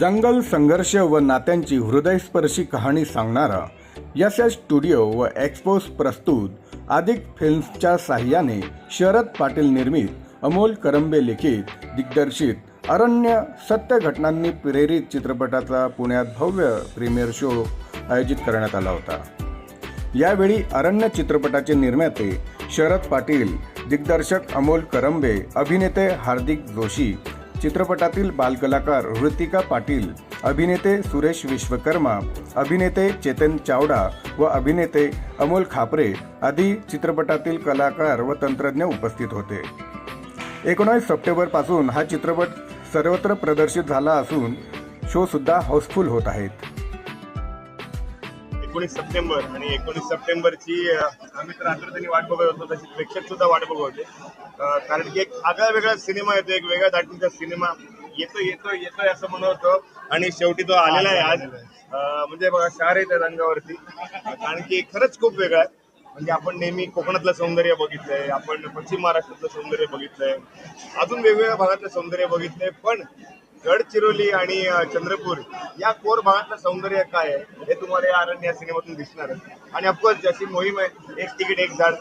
जंगल संघर्ष व नात्यांची हृदयस्पर्शी कहाणी सांगणारा यश स्टुडिओ व एक्सपोज प्रस्तुत अधिक फिल्म्सच्या साह्याने शरद पाटील निर्मित अमोल करंबे लिखित दिग्दर्शित अरण्य सत्य घटनांनी प्रेरित चित्रपटाचा पुण्यात भव्य प्रीमियर शो आयोजित करण्यात आला होता. यावेळी अरण्य चित्रपटाचे निर्माते शरद पाटील दिग्दर्शक अमोल करंबे अभिनेते हार्दिक जोशी चित्रपटातील बालकलाकार ऋतिका पाटील अभिनेते सुरेश विश्वकर्मा अभिनेते चेतन चावडा व अभिनेते अमोल खापरे आदी चित्रपटातील कलाकार व तंत्रज्ञ उपस्थित होते. एकोणावीस सप्टेंबरपासून हा चित्रपट सर्वत्र प्रदर्शित झाला असून शो सुद्धा हाऊसफुल होत आहेत. एकोणीस सप्टेंबर आणि एकोणीस सप्टेंबरची आम्ही तर रात्रदिनी वाट बघत होतो तशी प्रेक्षक सुद्धा वाट बघत होते. कारण की एक आगळा वेगळा सिनेमा येतो एक वेगळ्या दाटीचा सिनेमा. येतो येतो येतोय असं म्हणत होतो. आणि शेवटी तो आलेला आहे आज. म्हणजे बघा शार आहे त्या रंगावरती. कारण की खरंच खूप वेगळा आहे. म्हणजे आपण नेहमी कोकणातलं सौंदर्य बघितलंय आपण पश्चिम महाराष्ट्रातलं सौंदर्य बघितलंय. अजून वेगवेगळ्या भागातलं सौंदर्य बघितलंय पण गडचिरोली आणि चंद्रपूर या कोर भागातलं सौंदर्य काय आहे हे तुम्हाला या अरण्य या सिनेमातून दिसणार आणि ऑफकोर्स जशी मोहीम आहे एक तिकीट एक झाड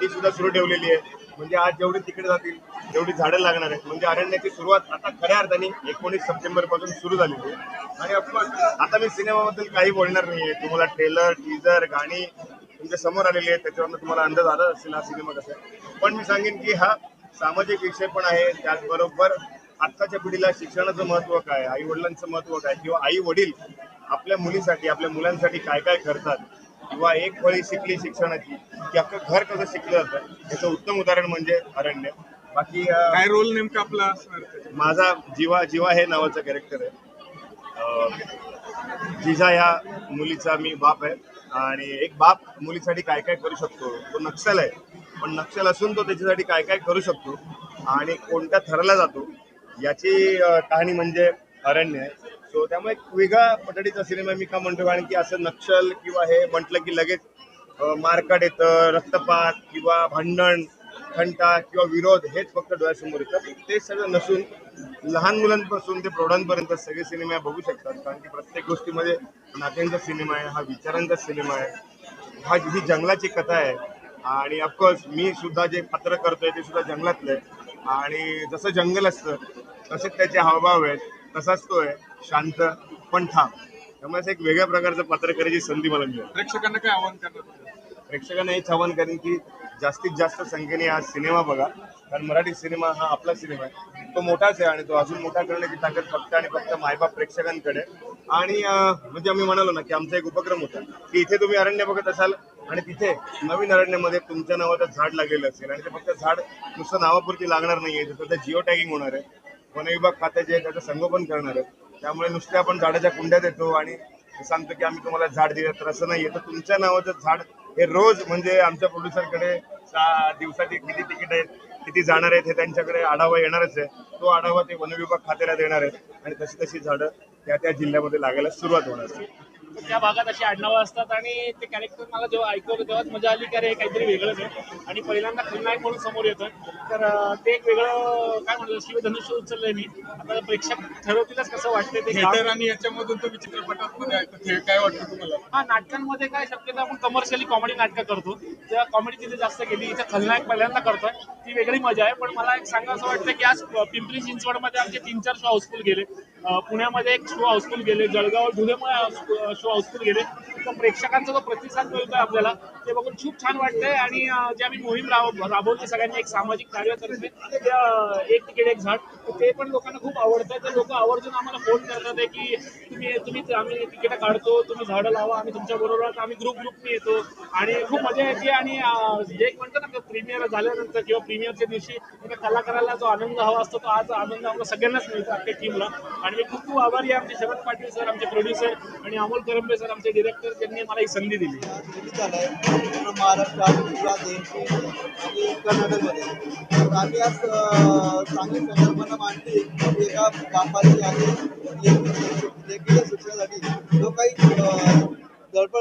ती सुद्धा सुरू ठेवलेली आहे. म्हणजे आज जेवढी तिकीट जातील तेवढी झाडं लागणार आहेत. म्हणजे अरण्याची सुरुवात आता खऱ्या अर्थाने एकोणीस सप्टेंबरपासून सुरू झालेली आहे. आणि ऑफकोर्स आता मी सिनेमाबद्दल काही बोलणार नाहीये. तुम्हाला ट्रेलर टीजर गाणी तुमच्यासमोर आलेली आहेत. त्याच्यावरनं तुम्हाला अंदाज आला असेल हा सिनेमा कसा पण मी सांगेन की हा सामाजिक विषय पण आहे. त्याचबरोबर आत्ताच्या पिढीला शिक्षणाचं महत्त्व काय आई वडिलांचं महत्त्व काय किंवा आई वडील आपल्या मुलीसाठी आपल्या मुलांसाठी काय काय करतात किंवा एक फळी शिकली शिक्षणाची की अख्खं घर कसं शिकलं जातं याचं उत्तम उदाहरण म्हणजे अरण्य. बाकी काय रोल नेमका आपला? माझा जीवा जीवा हे नावाचं कॅरेक्टर आहे. जिजा या मुलीचा मी बाप आहे आणि एक बाप मुलीसाठी काय काय करू शकतो तो नक्षल आहे. पण नक्षल असून तो त्याच्यासाठी काय काय करू शकतो आणि कोणत्या थराला जातो याची कहाणी म्हणजे अरण्य आहे. सो त्यामुळे एक वेगळा पद्धतीचा सिनेमा मी का म्हणतो कारण की असं नक्षल किंवा हे म्हटलं की लगेच मारकाट येतं रक्तपात किंवा भांडण खंटा किंवा विरोध हेच फक्त डोळ्यासमोर येतं. ते सगळं नसून लहान मुलांपासून ते प्रौढांपर्यंत सगळे सिनेमे बघू शकतात. कारण की प्रत्येक गोष्टीमध्ये नात्यांचा सिनेमा आहे हा विचारांचा सिनेमा आहे. हा ही जंगलाची कथा आहे. आणि ऑफकोर्स मी सुद्धा जे पात्र करतोय ते सुद्धा जंगलातलं आहे. आणि जसं जंगल असतं तसेच त्याचे हावभाव आहेत तसाच तो आहे शांत पण ठाम. त्यामुळे एक वेगळ्या प्रकारचं पात्र करायची संधी मला मिळाली. प्रेक्षकांना काय आव्हान करणार? प्रेक्षकांना हेच आव्हान करेन की जास्तीत जास्त संख्येने हा सिनेमा बघा. कारण मराठी सिनेमा हा आपला सिनेमा आहे. तो मोठाच आहे आणि तो अजून मोठा करण्याची ताकद फक्त आणि फक्त मायबाप प्रेक्षकांकडे. आणि म्हणजे आम्ही म्हणालो ना की आमचा एक उपक्रम होता की इथे तुम्ही अरण्य बघत असाल आणि तिथे नवीन अरण्यामध्ये तुमच्या नावाचं झाड लागलेलं असेल आणि ते फक्त झाड नुसतं नावापुरती लागणार नाहीये. तर त्याचं जिओ टॅगिंग होणार आहे. वन विभाग त्याचं संगोपन करणार आहे त्यामुळे नुसते आपण झाडाच्या कुंड्यात येतो आणि सांगतो की आम्ही तुम्हाला झाड दिलं तर असं नाहीये. तर तुमच्या नावाचं झाड हे रोज म्हणजे आमच्या प्रोड्युसरकडे दिवसाची किती तिकीट आहेत किती जाणार आहेत हे त्यांच्याकडे आढावा येणारच आहे. तो आढावा ते वन विभाग खात्याला देणार आहेत. आणि तशी तशी झाडं त्या त्या जिल्ह्यामध्ये लागायला सुरुवात होणार आहे. त्या भागात अशी आडनावं असतात आणि ते कॅरेक्टर मला जेव्हा ऐकवलं तेव्हाच मजा आली की अरे काहीतरी वेगळंच आहे. आणि पहिल्यांदा खलनायक म्हणून समोर येतोय. तर ते एक वेगळं काय म्हणलं शिवधनुष्य उचललंय मी. आता प्रेक्षक ठरवतीलच कसं वाटतंय ते आणि याच्यामधून तुम्ही चित्रपटात काय वाटतं तुम्हाला? हा नाटकांमध्ये काय शक्यतो आपण कमर्शियली कॉमेडी नाटकं करतो. तेव्हा कॉमेडी तिथे जास्त गेली इथे खलनायक पहिल्यांदा करतोय. ती वेगळी मजा आहे पण मला एक सांगा असं वाटतं की आज पिंपरी चिंचवडमध्ये आमचे तीन चार शो हाऊसफुल गेले. पुण्यामध्ये एक शो हाऊसफुल गेले जळगाव धुळेमुळे शो हाऊसफुल गेले. तर प्रेक्षकांचा जो प्रतिसाद मिळतोय आपल्याला ते बघून खूप छान वाटतंय. आणि जे आम्ही मोहीम राब राबवली सगळ्यांनी एक सामाजिक कार्यातर्फे ते, एक तिकीट एक झाड ते पण लोकांना खूप आवडतंय. तर लोक आवर्जून आम्हाला फोन करतात आहे की तुम्ही तुम्ही आम्ही तिकीट काढतो तुम्ही झाडं लावा आम्ही तुमच्या बरोबर आम्ही ग्रुप ग्रुपने येतो. आणि खूप मजा येते. आणि जे एक म्हणतो ना प्रीमियर झाल्यानंतर किंवा प्रीमियरच्या दिवशी एका कलाकाराला जो आनंद हवा असतो तो आज आनंद आपला सगळ्यांनाच मिळतो अख्ख्या टीमला आणि मी खूप खूप आभारी आहे आमचे शरद पाटील सर आमचे प्रोड्युसर आणि अमोल करंबे सर आमचे डिरेक्टर त्यांनी मला ही संधी दिली. रिलीज झालाय महाराष्ट्रात गुजरात एमपी आणि कर्नाटकमध्ये आम्ही आज चांगली संकल्पना मांडली की एका बापाची आणि लेकीच्या शिक्षणासाठी जो काही अं,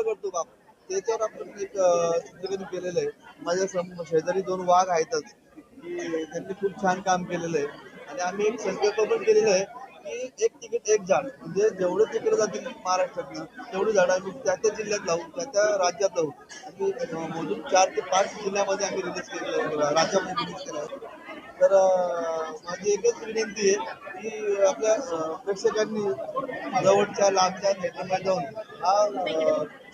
करतो बाप त्याच्यावर आपण एक केलेलं आहे. माझ्या शेजारी दोन वाघ आहेतच. की त्यांनी खूप छान काम केलेलं आहे. आणि आम्ही एक संकल्प पण केलेला आहे की एक तिकीट एक झाड. म्हणजे जेवढे तिकडे जातील महाराष्ट्रातनं तेवढी झाडं आम्ही त्या त्या जिल्ह्यात लावू त्या त्या राज्यात लावू. आम्ही अं, मोजून चार ते पाच जिल्ह्यामध्ये आम्ही रिलीज केलेलं आहे राज्यामध्ये रिलीज केलं आहे. तर माझी एकच विनंती आहे की आपल्या प्रेक्षकांनी जवळच्या लांबच्या थिएटरला जाऊन हा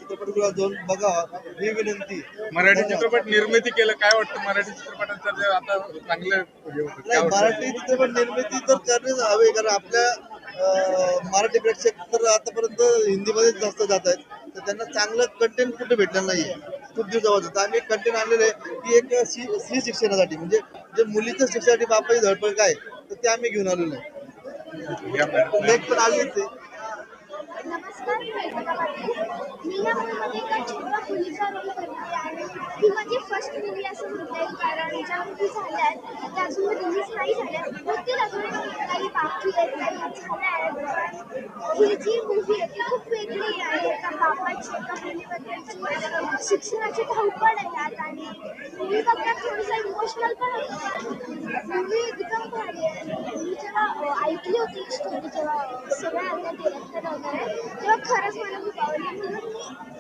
चित्रपटगृहात जाऊन बघावा ही विनंती. मराठी. चित्रपट निर्मिती केलं काय वाटतं मराठी चित्रपटांचं जे आता चांगलं होतं? काय नाही वाटतं? मराठी चित्रपट निर्मिती तर करणेच हवे कारण आपल्या मराठी प्रेक्षक तर आतापर्यंत हिंदीमध्येच जास्त जात आहेत. तर त्यांना चांगलं कंटेंट कुठे भेटलं नाहीये. खूप दिवसापासून. तर आम्ही कंटेंट आणलेलं आहे की एक स्त्री शिक्षणासाठी. म्हणजे जे मुलीचं शिक्षणासाठी बापाची धडपड काय तर ते आम्ही घेऊन आलेलो आहे. पण नमस्कार मी वेदिका पाटील छोट्या मुलीचा रोल करते आणि फ़र्स्ट मूवी कारण ज्या मूवी नाही बाकी आहेत, काही झाल्या. आहेत ही जी मूवी एका बापाची एका मुलीबद्दलची शिक्षणाची धावपळ आहे यात आणि मूवी बघण्यात थोडंसं इमोशनल पण होतं. मूवी एकदम भारी आहे. मी जेव्हा ऐकली होती स्टोरी जेव्हा सगळ्या आपल्या डिरेक्टर वगैरे तेव्हा खरंच मला खूप आवडली. म्हणून मी